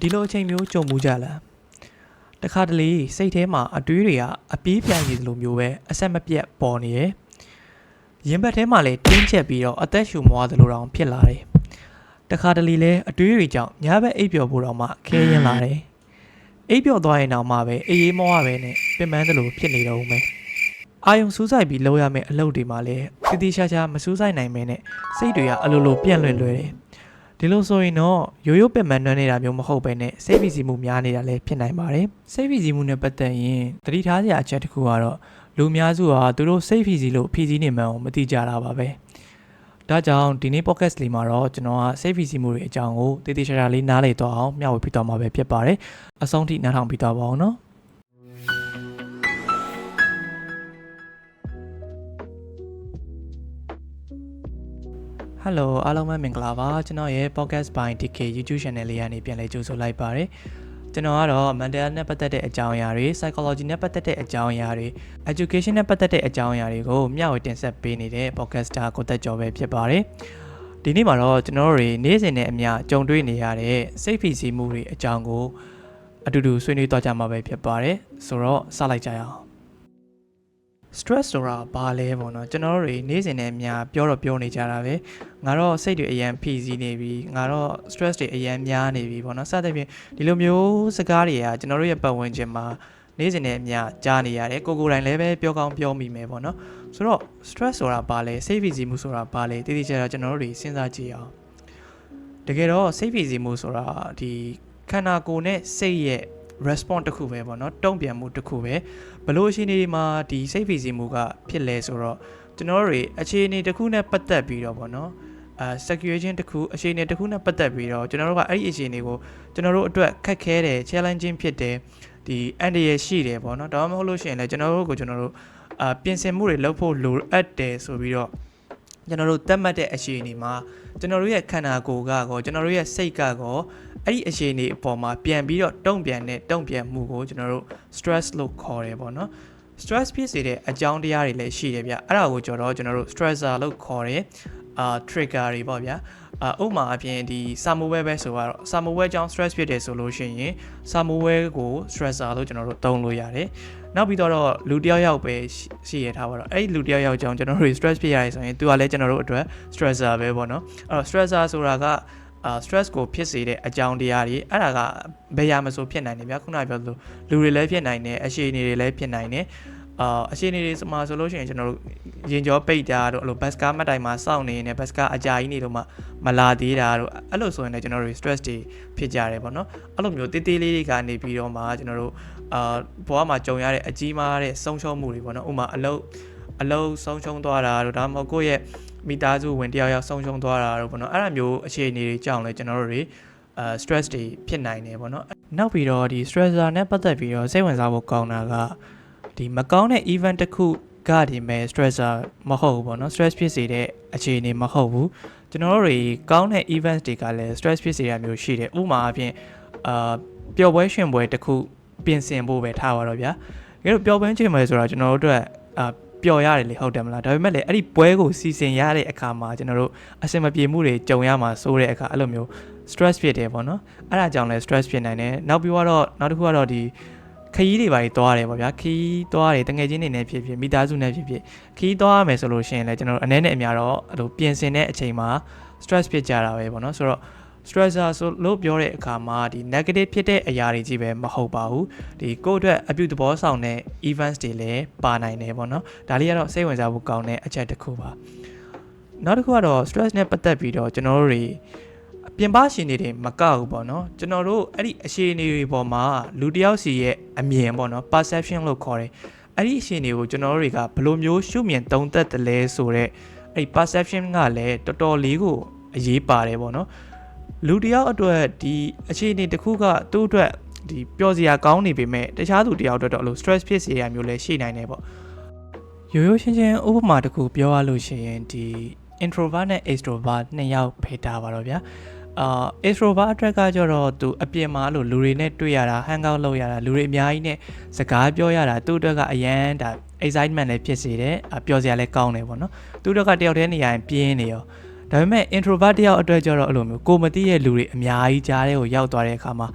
ဒီလိုအချိန်မျိုးကြုံမှုကြလားတခါတလေစိတ်ထဲမှာအတွေးတွေကအပြေးပြိုင်နေသလိုမျိုးပဲအဆက်မပြတ်ပေါ်နေရယ်ရင်ဘတ်ထဲမှာလည်းတင်းကျပ်ပြီးတော့အသက်ရှူမွားသလိုတောင်ဖြစ်လာတယ်တခါတလေလည်းအတွေးတွေကြောင့်ညဘက်အိပ်ပျော်ဖို့တော့မှခဲရင်လာတယ်အိပ်ပျော်သွားရင်တော့မှပဲအေးအေးမောရပဲနဲ့ပင်ပန်းသလိုဖြစ်နေတော့ဦးမယ်အာယုံစူးစိုက်ပြီးလုပ်ရမယ့်အလုပ်တွေမှာလည်းတတိရှာရှာမစူးစိုက်နိုင်မဲနဲ့စိတ်တွေကအလိုလိုပြန့်လွင့်လွယ်တယ် ဒီလိုဆိုရင်တော့ရိုးရိုးပင်ပန်းနှွမ်းနေတာမျိုးမဟုတ်ပဲနဲ့စိတ်ဖိစီးမှုများနေတာလည်းဖြစ်နိုင်ပါတယ်စိတ်ဖိစီးမှုနဲ့ပတ်သက်ရင်တတိထားစရာအချက်တစ်ခုကတော့လူအများစုဟာသူတို့စိတ်ဖိစီးလို့ဖိစီးနေမှန်းကိုမသိကြတာပါပဲဒါကြောင့်ဒီနေ့ podcast လေးမှာတော့ကျွန်တော်ကစိတ်ဖိစီးမှုတွေအကြောင်းကိုတည်တည်ရှာရှာလေးနားလည်သွားအောင်မျှဝေပြသွားမှာပဲဖြစ်ပါတယ်အဆုံးထိနားထောင်ပြီးသွားပါအောင်နော် ဟယ်လိုအားလုံးပဲမင်္ဂလာပါကျွန်တော်ရဲ့ podcast by DK YouTube channel လေးကနေပြန်လည်ကြိုဆိုလိုက်ပါတယ်ကျွန်တော်ကတော့ mental နဲ့ပတ်သက်တဲ့အကြောင်းအရာတွေ psychology နဲ့ပတ်သက်တဲ့အကြောင်းအရာတွေ education နဲ့ပတ်သက်တဲ့အကြောင်းအရာတွေကိုမျှဝေတင်ဆက်ပေးနေတဲ့ podcaster ကိုသက်ကျော်ပဲဖြစ်ပါတယ်ဒီနေ့မှာတော့ကျွန်တော်တို့တွေနေ့စဉ်နဲ့အမျှကြုံတွေ့နေရတဲ့စိတ်ဖိစီးမှုတွေအကြောင်းကိုအတူတူဆွေးနွေးသွားကြမှာပဲဖြစ်ပါတယ်ဆိုတော့စလိုက်ကြရအောင် stress ဆိုတာဘာလဲပေါ့နော်ကျွန်တော်တို့တွေနေ့စဉ်နဲ့အများပြောတော့ပြောနေကြတာပဲငါတော့စိတ်တွေအရန်ဖိစီးနေပြီငါတော့ stress တွေအရန်များနေပြီပေါ့နော်စသဖြင့်ဒီလိုမျိုးစကားတွေကကျွန်တော်တို့ရဲ့ပတ်ဝန်းကျင်မှာနေ့စဉ်နဲ့အများကြားနေရတယ်ကိုကိုယ်တိုင်လည်းပဲပြောကောင်းပြောမိမယ်ပေါ့နော်ဆိုတော့ stress ဆိုတာဘာလဲစိတ်ဖိစီးမှုဆိုတာဘာလဲတည်တည်ကြတာကျွန်တော်တို့တွေစဉ်းစားကြည့်အောင်တကယ်တော့စိတ်ဖိစီးမှုဆိုတာဒီခန္ဓာကိုယ်နဲ့စိတ်ရဲ့ response တစ်ခုပဲပေါ့နော်တုံ့ပြန်မှုတစ်ခုပဲဘလို့အခြေအနေဒီမှာဒီစိတ်ဖိစီးမှုကဖြစ်လဲဆိုတော့ကျွန်တော်တို့တွေအခြေအနေတစ်ခုနဲ့ပတ်သက်ပြီးတော့ပေါ့နော်အာ situation တစ်ခုအခြေအနေတစ်ခုနဲ့ပတ်သက်ပြီးတော့ကျွန်တော်တို့ကအဲ့ဒီအခြေအနေကိုကျွန်တော်တို့အတွက်ခက်ခဲတယ် challenging ဖြစ်တယ်ဒီအန်တရယ်ရှိတယ်ပေါ့နော်ဒါမှမဟုတ်လို့ရှိရင်လည်းကျွန်တော်တို့ကိုကျွန်တော်တို့အာပြင်ဆင်မှုတွေလုပ်ဖို့လိုအပ်တယ်ဆိုပြီးတော့ကျွန်တော်တို့သတ်မှတ်တဲ့အခြေအနေမှာကျွန်တော်တို့ရဲ့ခန္ဓာကိုယ်ကကောကျွန်တော်တို့ရဲ့စိတ်ကကော အဲ့ဒီအခြေအနေအပေါ်မှာပြန်ပြီးတော့တုံ့ပြန်တဲ့တုံ့ပြန်မှုကိုကျွန်တော်တို့ stress လို့ခေါ်တယ်ပေါ့နော် stress ဖြစ်စေတဲ့အကြောင်းတရားတွေလည်းရှိတယ်ဗျအဲ့ဒါကိုကြော်တော့ကျွန်တော်တို့ stressor လို့ခေါ်တယ်အာ trigger တွေပေါ့ဗျာအာဥပမာအပြင်ဒီစာမိုးဝဲပဲဆိုတော့စာမိုးဝဲကြောင့် stress ဖြစ်တယ်ဆိုလို့ရှိရင်စာမိုးဝဲကို stressor လို့ကျွန်တော်တို့သုံးလို့ရတယ်နောက်ပြီးတော့လူတစ်ယောက်ယောက်ပဲရှိရထားပါတော့အဲ့ဒီလူတစ်ယောက်ယောက်ကြောင့်ကျွန်တော်တို့ stress ဖြစ်ရတယ်ဆိုရင်သူကလည်းကျွန်တော်တို့အတွက် stressor ပဲပေါ့နော်အဲ့တော့ stressor ဆိုတာက အာ stress ကိုဖြစ်စေတဲ့အကြောင်းတရားတွေအဲ့ဒါကဘယ်ရမဆိုဖြစ်နိုင်တယ်ဗျာခုနကပြောသလိုလူတွေလည်းဖြစ်နိုင်တယ်အရှိအနေတွေလည်းဖြစ်နိုင်တယ်အာအရှိအနေတွေမှာဆိုလို့ရှိရင်ကျွန်တော်တို့ရင်ကြောပိတ်တာတို့အဲ့လိုဘတ်စကားမတ်တိုင်မှာစောင့်နေနေဘတ်စကားအကြာကြီးနေတော့မှမလာသေးတာတို့အဲ့လိုဆိုရင်လည်းကျွန်တော်တို့ stress တွေဖြစ်ကြတယ်ပေါ့နော်အဲ့လိုမျိုးတေးသေးလေးတွေကနေပြီးတော့မှကျွန်တော်တို့အာဘဝမှာကြုံရတဲ့အကြီးမားတဲ့ဆုံးရှုံးမှုတွေပေါ့နော်ဥပမာအလုပ်အလုပ်ဆုံးရှုံးသွားတာတို့ဒါမှမဟုတ်ကိုယ့်ရဲ့ မိသားစုဝင်တယောက်ယောက်ဆုံးရှုံးသွားတာတို့ပေါ့နော်အဲ့ဒါမျိုးအခြေအနေတွေကြောင့်လည်းကျွန်တော်တို့တွေအာ stress တွေဖြစ်နိုင်တယ်ပေါ့နော်နောက်ပြီးတော့ဒီ stressor နဲ့ပတ်သက်ပြီးတော့စိတ်ဝင်စားဖို့ကောင်းတာကဒီမကောင်းတဲ့ event တစ်ခုကဒီမဲ့ stressor မဟုတ်ဘူးပေါ့နော် stress ဖြစ်စေတဲ့အခြေအနေမဟုတ်ဘူးကျွန်တော်တို့တွေကောင်းတဲ့ events တွေကလည်း stress ဖြစ်စေရမျိုးရှိတယ်ဥပမာအပြင်အာပျော်ပွဲရှင်ပွဲတစ်ခုပြင်ဆင်ဖို့ပဲထားပါတော့ဗျာတကယ်လို့ပျော်ပွဲရှင်ပွဲဆိုတာကျွန်တော်တို့အတွက်အာ ပျော်ရတယ်လေဟုတ်တယ်မလားဒါပေမဲ့လေအဲ့ဒီပွဲကိုစီစဉ်ရတဲ့အခါမှာကျွန်တော်တို့အဆင်မပြေမှုတွေကြုံရမှာစိုးတဲ့အခါအဲ့လိုမျိုး stress ဖြစ်တယ်ပေါ့နော်အဲ့ဒါကြောင့်လဲ stress ဖြစ်နိုင်တယ်နောက်ပြီးတော့နောက်တစ်ခုကတော့ဒီခရီးတွေပါတွေသွားတယ်ပေါ့ဗျာခရီးသွားတယ်တငယ်ချင်းတွေနဲ့ဖြစ်ဖြစ်မိသားစုနဲ့ဖြစ်ဖြစ်ခရီးသွားရမယ်ဆိုလို့ရှိရင်လည်းကျွန်တော်တို့အနေနဲ့အများတော့အဲ့လိုပြင်ဆင်တဲ့အချိန်မှာ stress ဖြစ်ကြတာပဲပေါ့နော်ဆိုတော့ stressor ဆိုလို့ပြောတဲ့အခါမှာဒီ negative ဖြစ်တဲ့အရာတွေကြီးပဲမဟုတ်ပါဘူးဒီကိုယ့်အတွက်အပြုသဘောဆောင်တဲ့ events တွေလည်းပါနိုင်တယ်ပေါ့နော်ဒါလေးကတော့စိတ်ဝင်စားဖို့ကောင်းတဲ့အချက်တစ်ခုပါနောက်တစ်ခုကတော့ stress နဲ့ပတ်သက်ပြီးတော့ကျွန်တော်တို့တွေပြင်ပရှင်တွေမကောက်ဘူးပေါ့နော်ကျွန်တော်တို့အဲ့ဒီအခြေအနေတွေပေါ်မှာလူတစ်ယောက်စီရဲ့အမြင်ပေါ့နော် perception လို့ခေါ်တယ်အဲ့ဒီအခြေအနေကိုကျွန်တော်တို့တွေကဘယ်လိုမျိုးရှုမြင်သုံးသပ်တယ်လဲဆိုတော့အဲ့ဒီ perception ကလည်းတော်တော်လေးကိုအရေးပါတယ်ပေါ့နော် လူတစ်ယောက်အတွက်ဒီအခြေအနေတစ်ခုကသူ့အတွက်ဒီပျော်စရာကောင်းနေပေမဲ့တခြားသူတစ်ယောက်အတွက်တော့အဲ့လို stress ဖြစ်စေရမျိုးလည်းရှိနိုင်တယ်ပေါ့ရိုးရိုးရှင်းရှင်းဥပမာတစ်ခုပြောရလို့ရှိရင်ဒီ introvert နဲ့ extrovert နှစ်ယောက်ဖေးတာပါတော့ဗျာအာ extrovert အတွက်ကကြတော့သူအပြင်မှာလို့လူတွေနဲ့တွေ့ရတာ hang out လုပ်ရတာလူတွေအများကြီးနဲ့စကားပြောရတာသူ့အတွက်ကအရန်ဒါ excitement လည်းဖြစ်စေတယ်အပျော်စရာလည်းကောင်းတယ်ပေါ့နော်သူ့အတွက်ကတယောက်တည်းနေရရင်ပြင်းနေရော ဒါဒါပေမဲ့ introvert တယောက်အတွက်ကျတော့အဲ့လိုမျိုးကိုမသိရဲ့လူတွေအများကြီးကြားတဲ့ကိုရောက်သွားတဲ့အခါမှာ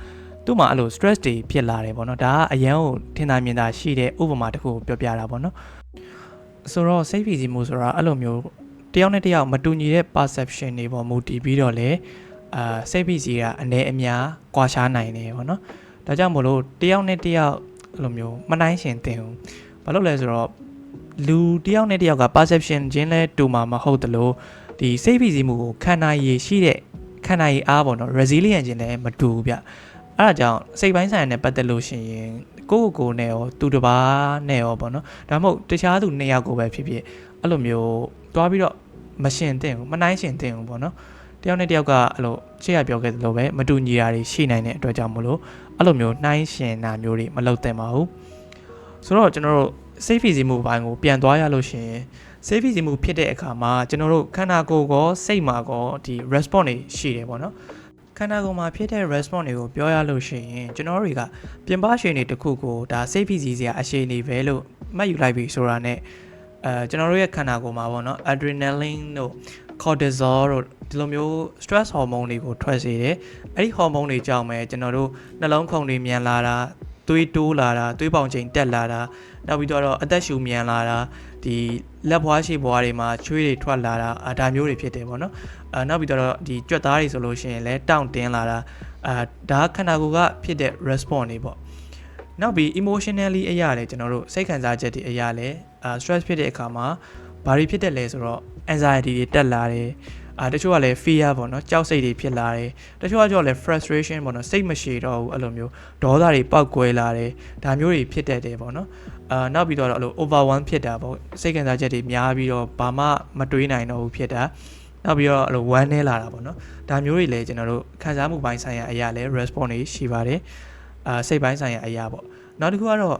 သူ့မှာအဲ့လို stress တွေဖြစ်လာတယ်ပေါ့နော်ဒါကအရန်ကိုထင်သာမြင်သာရှိတဲ့ဥပမာတစ်ခုကိုပြောပြတာပေါ့နော်ဆိုတော့စိတ်ဖိစီးမှုဆိုတာအဲ့လိုမျိုးတယောက်နဲ့တယောက်မတူညီတဲ့ perception တွေပေါ်မူတည်ပြီးတော့လေအာစိတ်ဖိစီးကအနည်းအများကွာခြားနိုင်တယ်ပေါ့နော်ဒါကြောင့်မို့လို့တယောက်နဲ့တယောက်အဲ့လိုမျိုးမနိုင်ရှင်တင်ဘူးဘာလို့လဲဆိုတော့လူတယောက်နဲ့တယောက်က perception ချင်းလဲတူမှာမဟုတ်တလို့ ဒီစိတ်ဖိစီးမှုကိုခံနိုင်ရရှိတဲ့ခံနိုင်ရအားပေါ့နော် resilient ချင်းလည်းမတူဘူးဗျအဲ့ဒါကြောင့်စိတ်ပိုင်းဆိုင်ရာနဲ့ပတ်သက်လို့ရှိရင်ကိုယ့်ကိုယ်ကိုယ်နဲ့ရောသူတစ်ပါးနဲ့ရောပေါ့နော်ဒါမှမဟုတ်တခြားသူနှစ်ယောက်ကိုပဲဖြစ်ဖြစ်အဲ့လိုမျိုးတွားပြီးတော့မရှင်တင်ဘူးမနိုင်ရှင်တင်ဘူးပေါ့နော်တယောက်နဲ့တယောက်ကအဲ့လိုရှေ့ရပြောခဲ့သလိုပဲမတူညီတာတွေရှိနိုင်တဲ့အတွက်ကြောင့်မလို့အဲ့လိုမျိုးနှိုင်းရှင်တာမျိုးတွေမလုပ်သင့်ပါဘူးဆိုတော့ကျွန်တော်တို့စိတ်ဖိစီးမှုဘိုင်းကိုပြန်သွားရလို့ရှိရင် စိတ်ဖိစီးမှုဖြစ်တဲ့အခါမှာကျွန်တော်တို့ခန္ဓာကိုယ်ကောစိတ်မှာကောဒီ response တွေရှိတယ်ပေါ့နော်ခန္ဓာကိုယ်မှာဖြစ်တဲ့ response တွေကိုပြောရလို့ရှိရင်ကျွန်တော်တွေကပြင်ပရှင်တွေတစ်ခုကိုဒါစိတ်ဖိစီးစရာအခြေအနေပဲလို့မှတ်ယူလိုက်ပြီဆိုတာနဲ့အဲကျွန်တော်တို့ရဲ့ခန္ဓာကိုယ်မှာပေါ့နော် adrenaline တို့ cortisol တို့ဒီလိုမျိုး stress hormone တွေကိုထွက်စေတယ်အဲ့ဒီ hormone တွေကြောင့်ပဲကျွန်တော်တို့နှလုံးခုန်တွေမြန်လာတာသွေးတိုးလာတာသွေးပေါင်ချိန်တက်လာတာနောက်ပြီးတော့အသက်ရှူမြန်လာတာ ဒီလက်ဘွားရှိဘွားတွေမှာချွေးတွေထွက်လာတာဒါမျိုးတွေဖြစ်တယ်ပေါ့နော်အဲနောက်ပြီးတော့ဒီကြွက်သားတွေဆိုလို့ရှိရင်လည်းတောင့်တင်းလာတာအာဒါခန္ဓာကိုယ်ကဖြစ်တဲ့ response တွေပေါ့နောက်ပြီး emotionally အရာလေကျွန်တော်တို့စိတ်ခံစားချက်တွေအရာလေအာ stress ဖြစ်တဲ့အခါမှာဘာတွေဖြစ်တယ်လဲဆိုတော့ anxiety တွေတက်လာတယ်အာတချို့ကလည်း fear ပေါ့နော်ကြောက်စိတ်တွေဖြစ်လာတယ်တချို့ကကြောက်လည်း frustration ပေါ့နော်စိတ်မရှိတော့ဘူးအဲ့လိုမျိုးဒေါသတွေပောက်ကွဲလာတယ်ဒါမျိုးတွေဖြစ်တတ်တယ်ပေါ့နော် အာနောက်ပြီးတော့အဲ့လို overwhelm ဖြစ်တာပေါ့စိတ်ခံစားချက်တွေများပြီးတော့ဘာမှမတွေးနိုင်တော့ဘူးဖြစ်တာနောက်ပြီးတော့အဲ့လိုဝမ်းနေလာတာပေါ့နော်ဒါမျိုးတွေလည်းကျွန်တော်တို့ခံစားမှုပိုင်းဆိုင်ရာအရာလည်း response တွေရှိပါတယ်အာစိတ်ပိုင်းဆိုင်ရာအရာပေါ့နောက်တစ်ခုကတော့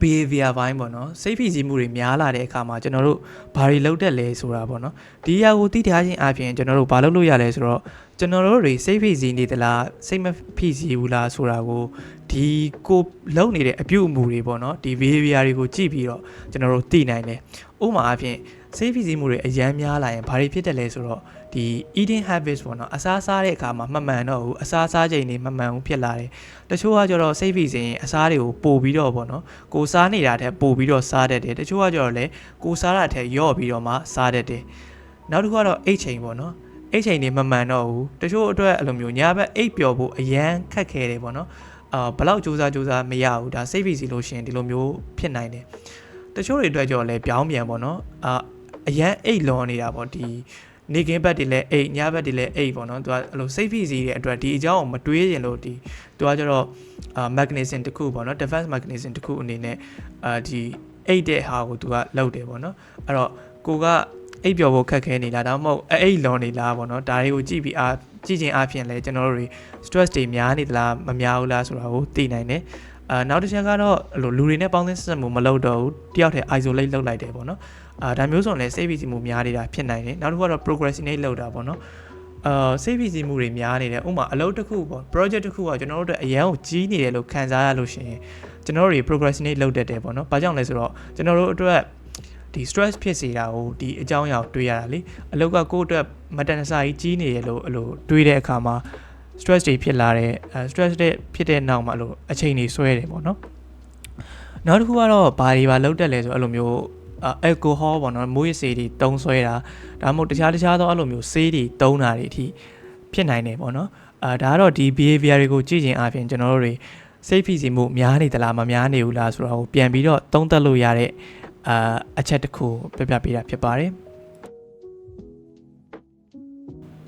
behavior ဘိုင်းပေါ့နော်စိတ်ဖိစီးမှုတွေများလာတဲ့အခါမှာကျွန်တော်တို့ဘာတွေလုပ်တတ်လဲဆိုတာပေါ့နော်ဒီအရာကိုသိထားခြင်းအပြင်ကျွန်တော်တို့ဘာလုပ်လို့ရလဲဆိုတော့ကျွန်တော်တို့တွေစိတ်ဖိစီးနေသလားစိတ်မဖိစီးဘူးလားဆိုတာကိုဒီကိုလုပ်နေတဲ့အပြုအမူတွေပေါ့နော်ဒီ behavior တွေကိုကြည့်ပြီးတော့ကျွန်တော်တို့သိနိုင်တယ်ဥပမာအဖြစ်စိတ်ဖိစီးမှုတွေအရန်များလာရင်ဘာတွေဖြစ်တယ်လဲဆိုတော့ ဒီ eating habits ပေါ့နော်အစားစားတဲ့အခါမှာမမှန်တော့ဘူးအစားစားချိန်တွေမမှန်ဘူးဖြစ်လာတယ်တချို့ကကျတော့စိတ်ဖိစီးရင်အစားတွေကိုပို့ပြီးတော့ပေါ့နော်ကိုစားနေတာထက်ပို့ပြီးတော့စားတတ်တယ်တချို့ကကျတော့လည်းကိုစားတာထက်ရော့ပြီးတော့မှစားတတ်တယ်နောက်တစ်ခုကတော့အိတ်ချိန်ပေါ့နော်အိတ်ချိန်တွေမမှန်တော့ဘူးတချို့အတွက်အဲ့လိုမျိုးညာဘက်အိတ်ပျော်ဖို့အရန်ခက်ခဲတယ်ပေါ့နော်အာဘလောက်စူးစမ်းစူးစမ်းမရဘူးဒါစိတ်ဖိစီးလို့ရှိရင်ဒီလိုမျိုးဖြစ်နိုင်တယ်တချို့တွေအတွက်ကြောလည်းပြောင်းပြန်ပေါ့နော်အာအရန်အိတ်လွန်နေတာပေါ့ဒီ နေကင်းဘက်တွေလည်းအိတ်ညဘက်တွေလည်းအိတ်ပေါ့နော်သူကအဲ့လိုစိတ်ဖိစီးတဲ့အတွက်ဒီအကြောင်းကိုမတွေးရင်လို့ဒီသူကကျတော့အာ mechanism တစ်ခုပေါ့နော် defense mechanism တစ်ခုအနေနဲ့အာဒီအိတ်တဲ့ဟာကိုသူကလောက်တယ်ပေါ့နော်အဲ့တော့ကိုကအိပ်ပျော်ဖို့ခက်ခဲနေလားဒါမှမဟုတ်အိပ်လွန်နေလားပေါ့နော်ဒါတွေကိုကြည့်ပြီးအားကြည့်ခြင်းအပြင်လဲကျွန်တော်တို့တွေ stress တွေများနေသလားမများဘူးလားဆိုတာကိုသိနိုင်တယ် အာနောက်တစ်ချက်ကတော့အဲ့လိုလူတွေနဲ့ပေါင်းသင်းဆက်မှုမလုပ်တော့ဘူးတယောက်တည်း isolate လုပ်လိုက်တယ်ပေါ့နော်အာဒါမျိုးဆိုရင်လည်း save စီမှုများနေတာဖြစ်နိုင်တယ်နောက်တစ်ခုကတော့ procrastinate လုပ်တာပေါ့နော်အာ save စီမှုတွေများနေတယ်ဥပမာအလုပ်တစ်ခုပေါ့ project တစ်ခုကကျွန်တော်တို့အတွက်အရန်ကိုကြီးနေတယ်လို့ခံစားရလို့ရှိရင်ကျွန်တော်တို့တွေ procrastinate လုပ်တတ်တယ်ပေါ့နော်။ဘာကြောင့်လဲဆိုတော့ကျွန်တော်တို့အတွက်ဒီ stress ဖြစ်စေတာကိုဒီအကြောင်းအရာကိုတွေးရတာလေအလောက်ကကိုယ့်အတွက်မတန်တဆကြီးကြီးနေရလို့အဲ့လိုတွေးတဲ့အခါမှာ stress တွေဖြစ်လာတဲ့အဲ stress တွေဖြစ်တဲ့နောက်မှာအဲ့လိုအချိန်တွေဆွဲတယ်ပေါ့နော်နောက်တစ်ခုကတော့ဘာတွေပါလောက်တက်လဲဆိုအဲ့လိုမျိုးအယ်ကိုဟောပေါ့နော်မူးယစ်ဆေးတွေတုံးဆွဲတာဒါမှမဟုတ်တခြားတခြားသောအဲ့လိုမျိုးဆေးတွေတုံးတာတွေအထိဖြစ်နိုင်တယ်ပေါ့နော်အာဒါကတော့ဒီ behavior တွေကိုကြည့်ရင်အပြင်ကျွန်တော်တို့တွေစိတ်ဖိစီးမှုများနေသလားမများနေဘူးလားဆိုတာကိုပြန်ပြီးတော့သုံးသပ်လို့ရတဲ့အာအချက်တစ်ခုပြပြပေးတာဖြစ်ပါတယ်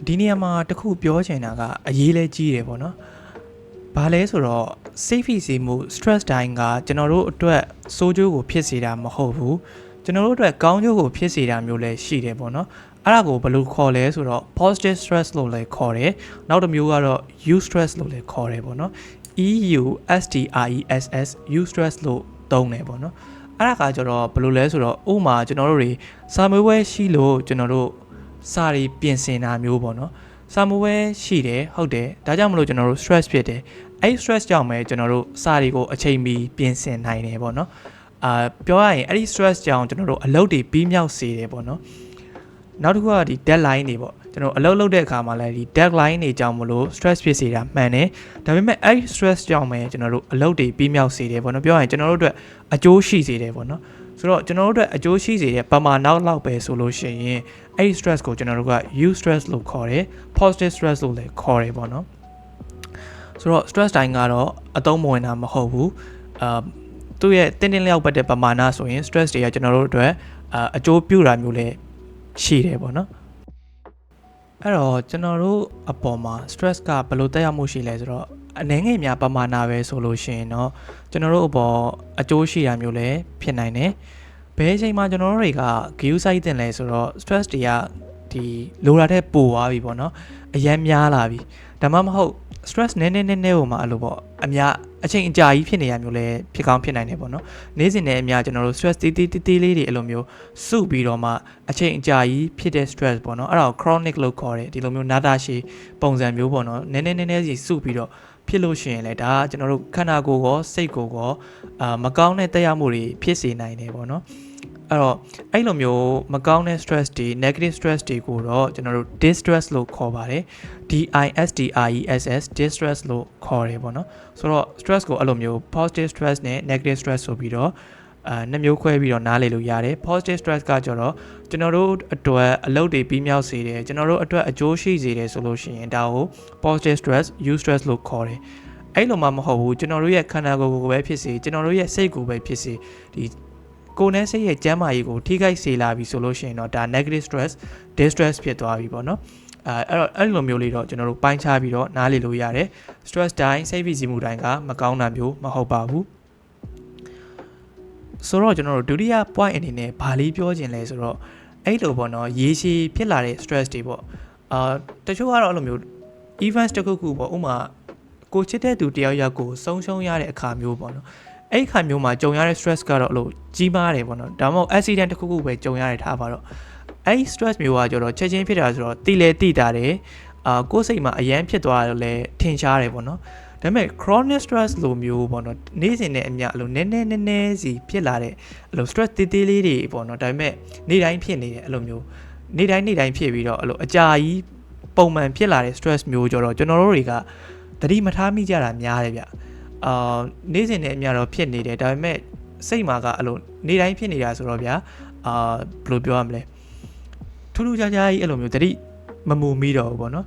ဒီနေရာမှာတခုပြောချင်တာကအရေးလဲကြီးတယ်ပေါ့နော်။ဘာလဲဆိုတော့ safe စီမှု stress တိုင်းကကျွန်တော်တို့အတွက်စိုးကျိုးကိုဖြစ်စေတာမဟုတ်ဘူး။ကျွန်တော်တို့အတွက်ကောင်းကျိုးကိုဖြစ်စေတာမျိုးလည်းရှိတယ်ပေါ့နော်။အဲ့ဒါကိုဘယ်လိုခေါ်လဲဆိုတော့ positive stress လို့လည်းခေါ်တယ်။နောက်တစ်မျိုးကတော့ u stress လို့လည်းခေါ်တယ်ပေါ့နော်။ EU STRESS u stress လို့သုံးတယ်ပေါ့နော်။အဲ့ဒါကကျတော့ဘယ်လိုလဲဆိုတော့ဥမာကျွန်တော်တို့တွေစာမေးပွဲရှိလို့ကျွန်တော်တို့ စာတွေပြင်ဆင်တာမျိုးပေါ့နော်စာမွေးရှိတယ်ဟုတ်တယ်ဒါကြောင့်မလို့ကျွန်တော်တို့ stress ဖြစ်တယ်အဲ့ stress ကြောင့်ပဲကျွန်တော်တို့စာတွေကိုအချိန်မီပြင်ဆင်နိုင်တယ်ပေါ့နော်အာပြောရရင်အဲ့ဒီ stress ကြောင့်ကျွန်တော်တို့အလုပ်တွေပြီးမြောက်စေတယ်ပေါ့နော်နောက်တစ်ခုကဒီ deadline တွေပေါ့ကျွန်တော်အလုပ်လုပ်တဲ့အခါမှာလည်းဒီ deadline တွေကြောင့်မလို့ stress ဖြစ်စေတာမှန်တယ်ဒါပေမဲ့အဲ့ဒီ stress ကြောင့်ပဲကျွန်တော်တို့အလုပ်တွေပြီးမြောက်စေတယ်ပေါ့နော်ပြောရရင်ကျွန်တော်တို့အတွက်အကျိုးရှိစေတယ်ပေါ့နော် ဆိုတော့ကျွန်တော်တို့အတွက်အကျိုးရှိစေတဲ့ပမာနောက်လောက်ပဲဆိုလို့ရှိရင်အဲ့ဒီ stress ကိုကျွန်တော်တို့က you stress လို့ခေါ်တယ် positive stress လို့လည်းခေါ်တယ်ပေါ့နော်ဆိုတော့ stress တိုင်းကတော့အသုံးမဝင်တာမဟုတ်ဘူးအာသူ့ရဲ့တင်းတင်းလျောက်ပတ်တဲ့ပမာဏဆိုရင် stress တွေကကျွန်တော်တို့အတွက်အာအကျိုးပြုတာမျိုးလည်းရှိတယ်ပေါ့နော်အဲ့တော့ကျွန်တော်တို့အပေါ်မှာ stress ကဘယ်လိုတက်ရောက်မှုရှိလဲဆိုတော့ အနေငယ်များပမာဏပဲဆိုလို့ရှိရင်တော့ကျွန်တော်တို့အပေါ်အကျိုးရှိတာမျိုးလည်းဖြစ်နိုင်တယ်ဘယ်အချိန်မှာကျွန်တော်တို့တွေက view site တင်လဲဆိုတော့ stress တွေကဒီလိုတာတဲ့ပိုသွားပြီပေါ့နော်အရန်များလာပြီဒါမှမဟုတ် stress နည်းနည်းနည်းနည်းဟိုမှာအဲ့လိုပေါ့အများအချိန်အကြာကြီးဖြစ်နေရမျိုးလည်းဖြစ်ကောင်းဖြစ်နိုင်တယ်ပေါ့နော်နေ့စဉ်နဲ့အများကျွန်တော်တို့ stress တီးတီးတီးတီးလေးတွေအဲ့လိုမျိုးစုပြီးတော့မှအချိန်အကြာကြီးဖြစ်တဲ့ stress ပေါ့နော်အဲ့ဒါကို chronic လို့ခေါ်တယ်ဒီလိုမျိုးနာတာရှည်ပုံစံမျိုးပေါ့နော်နည်းနည်းနည်းနည်းစီစုပြီးတော့ ဖြစ်လို့ရှိရင်လည်းဒါကကျွန်တော်တို့ခန္ဓာကိုယ်ကောစိတ်ကိုယ်ကောအာမကောင်းတဲ့တက်ရောက်မှုတွေဖြစ်စေနိုင်တယ်ပေါ့နော်အဲ့တော့အဲ့လိုမျိုးမကောင်းတဲ့ stress တွေ negative stress တွေကိုတော့ကျွန်တော်တို့ distress လို့ခေါ်ပါတယ် D I S D R E S S distress လို့ခေါ်တယ်ပေါ့နော်ဆိုတော့ stress ကိုအဲ့လိုမျိုး positive stress နဲ့ negative stress ဆိုပြီးတော့ အာနှစ်မျိုးခွဲပြီးတော့နားလည်လို့ရတယ် positive stress ကကြတော့ကျွန်တော်တို့အတွက်အလုပ်တွေပြီးမြောက်စေတယ်ကျွန်တော်တို့အတွက်အကျိုးရှိစေတယ်ဆိုလို့ရှိရင်ဒါကို positive stress use stress လို့ခေါ်တယ်အဲ့လိုမှမဟုတ်ဘူးကျွန်တော်တို့ရဲ့ခန္ဓာကိုယ်ကိုပဲဖြစ်စေကျွန်တော်တို့ရဲ့စိတ်ကိုပဲဖြစ်စေဒီကိုယ်နဲ့စိတ်ရဲ့ကျန်းမာရေးကိုထိခိုက်စေလာပြီဆိုလို့ရှိရင်တော့ဒါ negative stress distress ဖြစ်သွားပြီပေါ့နော်အဲအဲ့တော့အဲ့လိုမျိုးလေးတော့ကျွန်တော်တို့ပိုင်းခြားပြီးတော့နားလည်လို့ရတယ် stress တိုင်းစိတ်ဖိစီးမှုတိုင်းကမကောင်းတာမျိုးမဟုတ်ပါဘူး ဆိုတော့ကျွန်တော်တို့ဒုတိယ point အနေနဲ့ဗာလေးပြောခြင်းလဲဆိုတော့အဲ့လိုပေါ့နော်ရေရှည်ဖြစ်လာတဲ့ stress တွေပေါ့အာတချို့ကတော့အဲ့လိုမျိုး events တစ်ခုခုပေါ့ဥမာကိုချစ်တဲ့သူတယောက်ယောက်ကိုဆုံးရှုံးရတဲ့အခါမျိုးပေါ့နော်အဲ့ခါမျိုးမှာကြုံရတဲ့ stress ကတော့အဲ့လိုကြီးမားတယ်ပေါ့နော်ဒါမှမဟုတ် accident တစ်ခုခုပဲကြုံရတဲ့ထားပါတော့အဲ့ stress မျိုးကကျတော့ချက်ချင်းဖြစ်တာဆိုတော့တိလေတိတာတယ်အာကိုယ်စိတ်မှာအရန်ဖြစ်သွားတယ်လဲထင်ရှားတယ်ပေါ့နော် ဒါပေမဲ့ chronic stress လိုမျိုးပေါ့နော်နေ့စဉ်နဲ့အမျှအလိုနည်းနည်းနည်းနည်းစီဖြစ်လာတဲ့အလို stress တေးသေးလေးတွေပေါ့နော်ဒါပေမဲ့နေ့တိုင်းဖြစ်နေတယ်အဲ့လိုမျိုးနေ့တိုင်းနေ့တိုင်းဖြစ်ပြီးတော့အဲ့လိုအကြာကြီးပုံမှန်ဖြစ်လာတဲ့ stress မျိုးကြတော့ကျွန်တော်တို့တွေကသတိမထားမိကြတာများတယ်ဗျအာနေ့စဉ်နဲ့အမျှတော့ဖြစ်နေတယ်ဒါပေမဲ့စိတ်မှာကအဲ့လိုနေ့တိုင်းဖြစ်နေတာဆိုတော့ဗျာအာဘယ်လိုပြောရမလဲထူးထူးခြားခြားကြီးအဲ့လိုမျိုးတတိမမူမိတော့ဘူးပေါ့နော်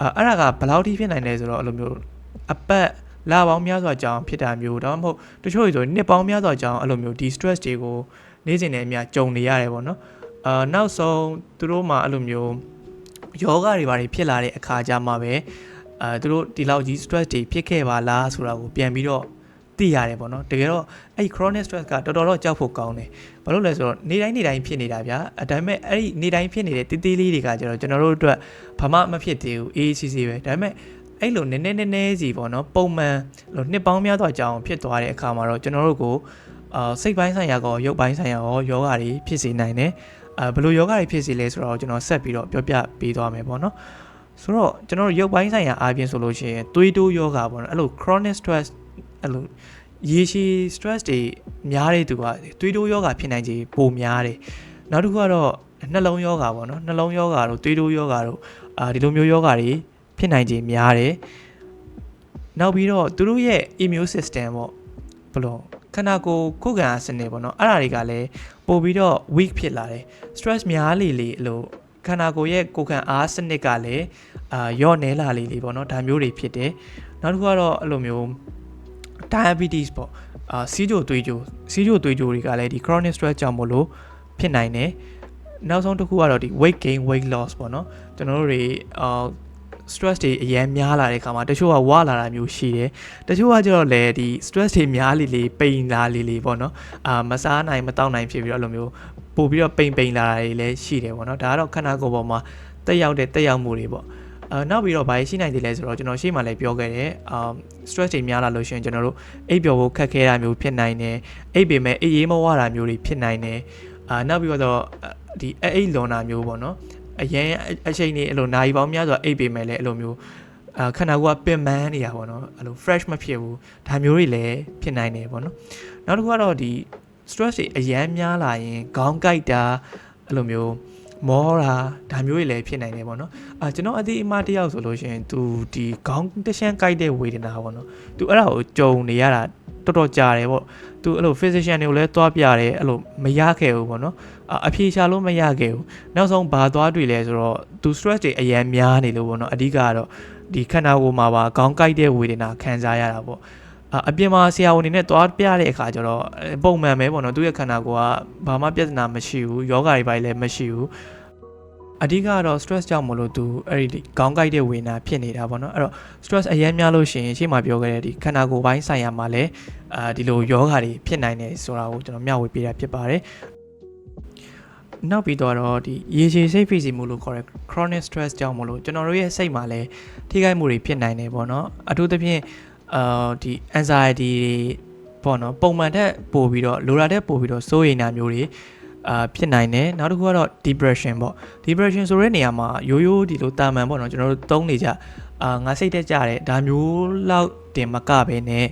အာအဲ့ဒါကဘယ်လောက်ထိဖြစ်နိုင်လဲဆိုတော့အဲ့လိုမျိုး အပတ်လာပေါင်းများစွာကြောင်းဖြစ်တာမျိုးဒါမှမဟုတ်တချို့ဆိုနှစ်ပေါင်းများစွာကြောင်းအဲ့လိုမျိုးဒီ stress တွေကိုနေ့စဉ်နဲ့အမျှကြုံနေရတယ်ပေါ့နော်အာနောက်ဆုံးသူတို့မှအဲ့လိုမျိုးယောဂတွေဘာတွေဖြစ်လာတဲ့အခါကြမှာပဲအဲသူတို့ဒီလောက်ကြီး stress တွေဖြစ်ခဲ့ပါလားဆိုတာကိုပြန်ပြီးတော့သိရတယ်ပေါ့နော်တကယ်တော့အဲ့ဒီ chronic stress ကတော်တော်တော့ကြောက်ဖို့ကောင်းတယ်ဘာလို့လဲဆိုတော့နေတိုင်းနေတိုင်းဖြစ်နေတာဗျာအဲဒါပေမဲ့အဲ့ဒီနေတိုင်းဖြစ်နေတဲ့တေးသေးလေးတွေကကျတော့ကျွန်တော်တို့အတွက်ဘာမှမဖြစ်သေးဘူးအေးအေးဆေးဆေးပဲဒါပေမဲ့ အဲ့လိုနည်းနည်းနည်းနည်းစီပေါ့နော်ပုံမှန်လို့နှစ်ပေါင်းများစွာကြာအောင်ဖြစ်သွားတဲ့အခါမှာတော့ကျွန်တော်တို့ကိုအာစိတ်ပိုင်းဆိုင်ရာကောရုပ်ပိုင်းဆိုင်ရာရောယောဂတွေဖြစ်စေနိုင်တယ်အဲဘယ်လိုယောဂတွေဖြစ်စေလဲဆိုတော့ကျွန်တော်ဆက်ပြီးတော့ပြောပြပေးသွားမယ်ပေါ့နော်ဆိုတော့ကျွန်တော်တို့ရုပ်ပိုင်းဆိုင်ရာအားဖြင့်ဆိုလို့ရှိရင်သွေးတိုးယောဂပေါ့နော်အဲ့လို chronic stress အဲ့လိုရေရှည် stress တွေများတဲ့သူကသွေးတိုးယောဂဖြစ်နိုင်ခြေပိုများတယ်နောက်တစ်ခုကတော့နှလုံးယောဂပေါ့နော်နှလုံးယောဂတို့သွေးတိုးယောဂတို့အာဒီလိုမျိုးယောဂတွေ ဖြစ်နိုင်ခြေများတယ်နောက်ပြီးတော့သူတို့ရဲ့ immune system ပေါ့ဘလို့ခန္ဓာကိုယ်ခုခံအားစနစ်ပေါ့နော်အဲ့ဒါတွေကလည်းပို့ပြီးတော့ weak ဖြစ်လာတယ် stress များလေလေအဲ့လိုခန္ဓာကိုယ်ရဲ့ကိုယ်ခံအားစနစ်ကလည်းအာယော့နေလာလေလေပေါ့နော်ဒါမျိုးတွေဖြစ်တယ်နောက်တစ်ခုကတော့အဲ့လိုမျိုး diabetes ပေါ့အာစီးကြိုသွေးကြိုစီးကြိုသွေးကြိုတွေကလည်းဒီ chronic stress ကြောင့်မလို့ဖြစ်နိုင်တယ်နောက်ဆုံးတစ်ခုကတော့ဒီ weight gain weight loss ပေါ့နော်ကျွန်တော်တို့တွေအာ stress တွေအများများလာတဲ့ခါမှာတချို့ကဝါလာတာမျိုးရှိတယ်တချို့ကကျတော့လေဒီ stress တွေများလေလေပိန်လာလေလေပေါ့နော်အာမစားနိုင်မတောက်နိုင်ဖြစ်ပြီးတော့အဲ့လိုမျိုးပို့ပြီးတော့ပိန်ပိန်လာတာတွေလည်းရှိတယ်ပေါ့နော်ဒါကတော့ခန္ဓာကိုယ်ပေါ်မှာတက်ရောက်တဲ့တက်ရောက်မှုတွေပေါ့အာနောက်ပြီးတော့ဘာရှိနိုင်သေးလဲဆိုတော့ကျွန်တော်ရှေ့မှာလည်းပြောခဲ့တယ်အာ stress တွေများလာလို့ရှိရင်ကျွန်တော်တို့အိပ်ပျော်ဖို့ခက်ခဲတာမျိုးဖြစ်နိုင်တယ်အိပ်ပေမဲ့အေးရေးမဝတာမျိုးတွေဖြစ်နိုင်တယ်အာနောက်ပြီးတော့ဒီအိပ်လွန်တာမျိုးပေါ့နော် အရင်အချိန်နေအဲ့လိုနာရီပေါင်းများစွာအိပ်ပေမဲ့လည်းအဲ့လိုမျိုးအာခန္ဓာကိုယ်ကပင်ပန်းနေတာပေါ့နော်အဲ့လို fresh မဖြစ်ဘူးဒါမျိုးတွေလည်းဖြစ်နိုင်တယ်ပေါ့နော်နောက်တစ်ခုကတော့ဒီ stress တွေအရန်များလာရင်ခေါင်းကိုက်တာအဲ့လိုမျိုးမောတာဒါမျိုးတွေလည်းဖြစ်နိုင်တယ်ပေါ့နော်အာကျွန်တော်အသေးအမတယောက်ဆိုလို့ရှိရင် तू ဒီခေါင်းတရှမ်းကိုက်တဲ့ဝေဒနာပေါ့နော် तू အဲ့ဒါကိုကြုံနေရတာ တော်တော်ကြာတယ်ပေါ့ तू အဲ့လို physician တွေကိုလည်းသွားပြတယ်အဲ့လိုမရခဲ့ဘူးပေါ့နော်အာအဖြေရှာလို့မရခဲ့ဘူးနောက်ဆုံးဘာသွားတွေ့လဲဆိုတော့ तू stress တွေအရန်များနေလို့ပေါ့နော်အဓိကကတော့ဒီခန္ဓာကိုယ်မှာပါခေါင်းကိုက်တဲ့ဝေဒနာခံစားရတာပေါ့အအပြင်မှာဆရာဝန်တွေနဲ့သွားပြတဲ့အခါကျတော့ပုံမှန်ပဲပေါ့နော်သူ့ရဲ့ခန္ဓာကိုယ်ကဘာမှပြဿနာမရှိဘူးယောဂတွေပိုင်းလည်းမရှိဘူး အဓိကကတော့ stress ကြောင့်မလို့သူအဲ့ဒီခေါင်းကိုက်တဲ့ဝေဒနာဖြစ်နေတာပေါ့နော်အဲ့တော့ stress အရင်များလို့ရှိရင်ရှေ့မှာပြောခဲ့တဲ့ဒီခန္ဓာကိုယ်ပိုင်းဆိုင်ရာမှာလည်းအာဒီလိုယောဂတွေဖြစ်နိုင်တယ်ဆိုတာကိုကျွန်တော်မျှဝေပေးတာဖြစ်ပါတယ်နောက်ပြီးတော့ဒီရေရှည်စိတ်ဖိစီးမှုလို့ခေါ်တဲ့ chronic stress ကြောင့်မလို့ကျွန်တော်တို့ရဲ့စိတ်မှာလည်းထိခိုက်မှုတွေဖြစ်နိုင်တယ်ပေါ့နော်အထူးသဖြင့်အာဒီ anxiety တွေပေါ့နော်ပုံမှန်ထက်ပိုပြီးတော့လိုရာထက်ပိုပြီးတော့စိုးရိမ်တာမျိုးတွေ အာဖြစ်နိုင်တယ်နောက်တစ်ခုကတော့ depression ပေါ့ depression ဆိုတဲ့နေရာမှာရိုးရိုးဒီလိုတာမန်ပေါ့နော်ကျွန်တော်တို့သုံးနေကြအာငါစိတ်တက်ကြတယ်ဒါမျိုးလောက်တင်မကပဲနဲ့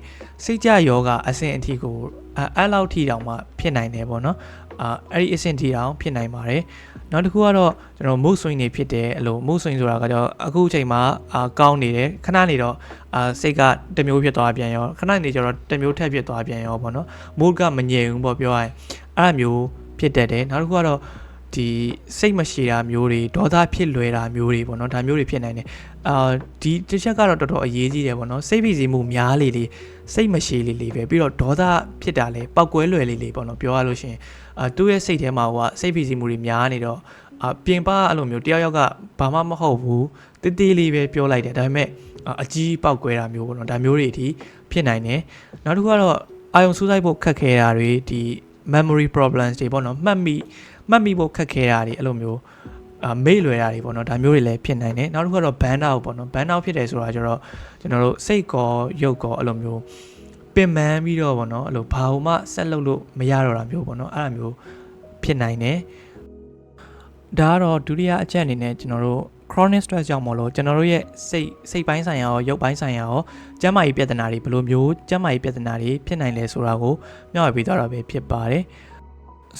စိတ်ကြယောဂအဆင့်အထိကိုအဲအဲ့လောက်ထိတောင်မှဖြစ်နိုင်တယ်ပေါ့နော်အာအဲ့ဒီအဆင့်ထိတောင်ဖြစ်နိုင်ပါတယ်နောက်တစ်ခုကတော့ကျွန်တော် mood swing တွေဖြစ်တယ်အဲ့လို mood swing ဆိုတာကကြောအခုအချိန်မှာအာကောင်းနေတယ်ခဏနေတော့အာစိတ်ကတစ်မျိုးဖြစ်သွားပြန်ရောခဏနေကျတော့တစ်မျိုးထက်ဖြစ်သွားပြန်ရောပေါ့နော် mood ကမငြိမ်ဘူးပေါ့ပြောရရင်အဲ့လိုမျိုး ဖြစ်တတ်တယ်နောက်တစ်ခုကတော့ဒီစိတ်မရှိတာမျိုးတွေဒေါသဖြစ်လွယ်တာမျိုးတွေပေါ့နော်ဒါမျိုးတွေဖြစ်နိုင်တယ်အာဒီတစ်ချက်ကတော့တော်တော်အရေးကြီးတယ်ပေါ့နော်စိတ်ဖိစီးမှုများလေလေစိတ်မရှိလေလေပဲပြီးတော့ဒေါသဖြစ်တာလဲပောက်ကွဲလွယ်လေလေပေါ့နော်ပြောရလို့ရှိရင်အာသူ့ရဲ့စိတ်ထဲမှာဟိုကစိတ်ဖိစီးမှုတွေများနေတော့အပြင်ပအဲ့လိုမျိုးတယောက်ယောက်ကဘာမှမဟုတ်ဘူးတေးသေးလေးပဲပြောလိုက်တယ်ဒါပေမဲ့အကြီးပောက်ကွဲတာမျိုးပေါ့နော်ဒါမျိုးတွေအထိဖြစ်နိုင်တယ်နောက်တစ်ခုကတော့အာယုံစူးစိုက်ဖို့ခက်ခဲတာတွေဒီ memory problems တွေပေါ့နော်မှတ်မိမှတ်မိဖို့ခက်ခဲတာတွေအဲ့လိုမျိုးအာမေ့လွယ်တာတွေပေါ့နော်ဒါမျိုးတွေလည်းဖြစ်နိုင်တယ်နောက်တစ်ခုကတော့ ban out ပေါ့နော် ban out ဖြစ်တယ်ဆိုတာကျတော့ကျွန်တော်တို့စိတ်ကောရုပ်ကောအဲ့လိုမျိုးပင်ပန်းပြီးတော့ပေါ့နော်အဲ့လိုဘာမှဆက်လုပ်လို့မရတော့တာမျိုးပေါ့နော်အဲ့လိုမျိုးဖြစ်နိုင်တယ်ဒါကတော့ဒုတိယအချက်အနေနဲ့ကျွန်တော်တို့ chronic stress ကြောင့်မလို့ကျွန်တော်တို့ရဲ့စိတ်စိတ်ပိုင်းဆိုင်ရာရောရုပ်ပိုင်းဆိုင်ရာရောကျန်းမာရေးပြဿနာတွေဘယ်လိုမျိုးကျန်းမာရေးပြဿနာတွေဖြစ်နိုင်လဲဆိုတာကိုမျှဝေပေးသွားတာပဲဖြစ်ပါတယ်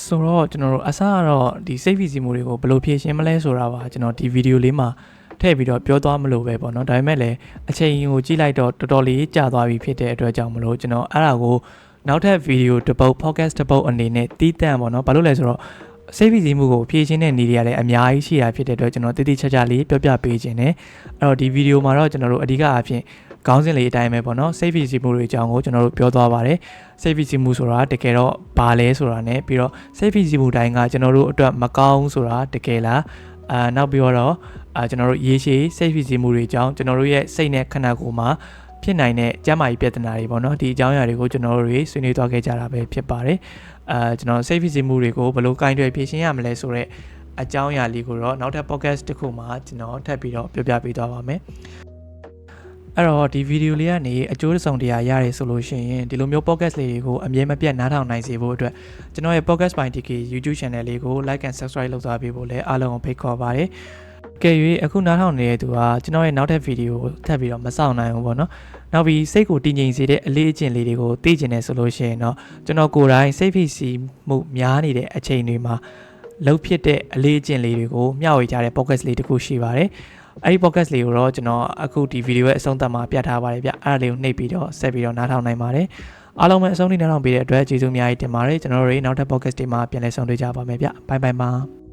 ဆိုတော့ကျွန်တော်တို့အစကတော့ဒီစိတ်ဖိစီးမှုတွေကိုဘယ်လိုဖြေရှင်းမလဲဆိုတာပါကျွန်တော်ဒီဗီဒီယိုလေးမှာထည့်ပြီးတော့ပြောသွားမလို့ပဲပေါ့နော်ဒါပေမဲ့လည်းအချိန်ကိုကြည့်လိုက်တော့တော်တော်လေးကြာသွားပြီဖြစ်တဲ့အတွက်ကြောင့်မလို့ကျွန်တော်အဲ့ဒါကိုနောက်ထပ်ဗီဒီယိုတစ်ပုတ် podcast တစ်ပုတ်အနေနဲ့တီးတန့်ပေါ့နော်ဘာလို့လဲဆိုတော့ စိတ်ဖိစီးမှုကိုဖြည့်ရှင်းတဲ့နည်းတွေလည်းအများကြီးရှိတာဖြစ်တဲ့အတွက်ကျွန်တော်တိတိကျကျလေးပြောပြပေးခြင်းနဲ့အဲ့တော့ဒီဗီဒီယိုမှာတော့ကျွန်တော်တို့အဓိကအဖြစ်ခေါင်းစဉ်လေးအတိုင်းပဲပေါ့နော်စိတ်ဖိစီးမှုတွေအကြောင်းကိုကျွန်တော်တို့ပြောသွားပါတယ်စိတ်ဖိစီးမှုဆိုတာတကယ်တော့ဘာလဲဆိုတာနဲ့ပြီးတော့စိတ်ဖိစီးမှုတိုင်းကကျွန်တော်တို့အတွက်မကောင်းဆိုတာတကယ်လားအာနောက်ပြီးတော့အာကျွန်တော်တို့ရေရှည်စိတ်ဖိစီးမှုတွေအကြောင်းကျွန်တော်တို့ရဲ့စိတ်နဲ့ခန္ဓာကိုယ်မှာဖြစ်နိုင်တဲ့ကျန်းမာရေးပြဿနာတွေပေါ့နော်ဒီအကြောင်းအရာတွေကိုကျွန်တော်တို့တွေဆွေးနွေးသွားခဲ့ကြတာပဲဖြစ်ပါတယ် အာကျွန်တော်စိတ်ဖိစီးမှုတွေကိုဘယ်လိုကင်တွယ်ဖြေရှင်းရမလဲဆိုတော့အကြောင်းအရာလေးကိုတော့နောက်ထပ် podcast တစ်ခုမှာကျွန်တော်ထပ်ပြီးတော့ပြောပြပေးသွားပါမယ်အဲ့တော့ဒီဗီဒီယိုလေးကနေအကျိုးဆောင်တရားရတယ်ဆိုလို့ရှိရင်ဒီလိုမျိုး podcast လေးတွေကိုအမြဲမပြတ်နားထောင်နိုင်စေဖို့အတွက်ကျွန်တော်ရဲ့ podcast by TK YouTube channel လေးကို like and subscribe လုပ်သွားပေးဖို့လည်းအားလုံးကိုဖိတ်ခေါ်ပါတယ်။ ကဲ၍အခုနားထောင်နေတဲ့သူကကျွန်တော်ရဲ့နောက်ထပ်ဗီဒီယိုကိုထပ်ပြီးတော့မစောင့်နိုင်ဘူးပေါ့နော်။နောက်ပြီးစိတ်ကိုတည်ငြိမ်စေတဲ့အလေးအကျင့်လေးတွေကိုသိကျင်နေဆိုလို့ရှိရင်တော့ကျွန်တော်ကိုယ်တိုင်စိတ်ဖိစီးမှုများနေတဲ့အချိန်တွေမှာလှုပ်ဖြစ်တဲ့အလေးအကျင့်လေးတွေကိုမျှဝေကြတဲ့ podcast လေးတစ်ခုရှိပါတယ်။အဲ့ဒီ podcast လေးကိုတော့ကျွန်တော်အခုဒီဗီဒီယိုရဲ့အဆုံးသတ်မှာပြထားပါတယ်ဗျအဲ့ဒါလေးကိုနှိပ်ပြီးတော့ဆက်ပြီးတော့နားထောင်နိုင်ပါတယ်အားလုံးပဲအဆုံးထိနားထောင်ပေးတဲ့အတွက်ကျေးဇူးအများကြီးတင်ပါတယ်ကျွန်တော်တို့နောက်ထပ် podcast တွေမှာပြန်လည်ဆုံတွေ့ကြပါမယ်ဗျဘိုင်ဘိုင်ပါ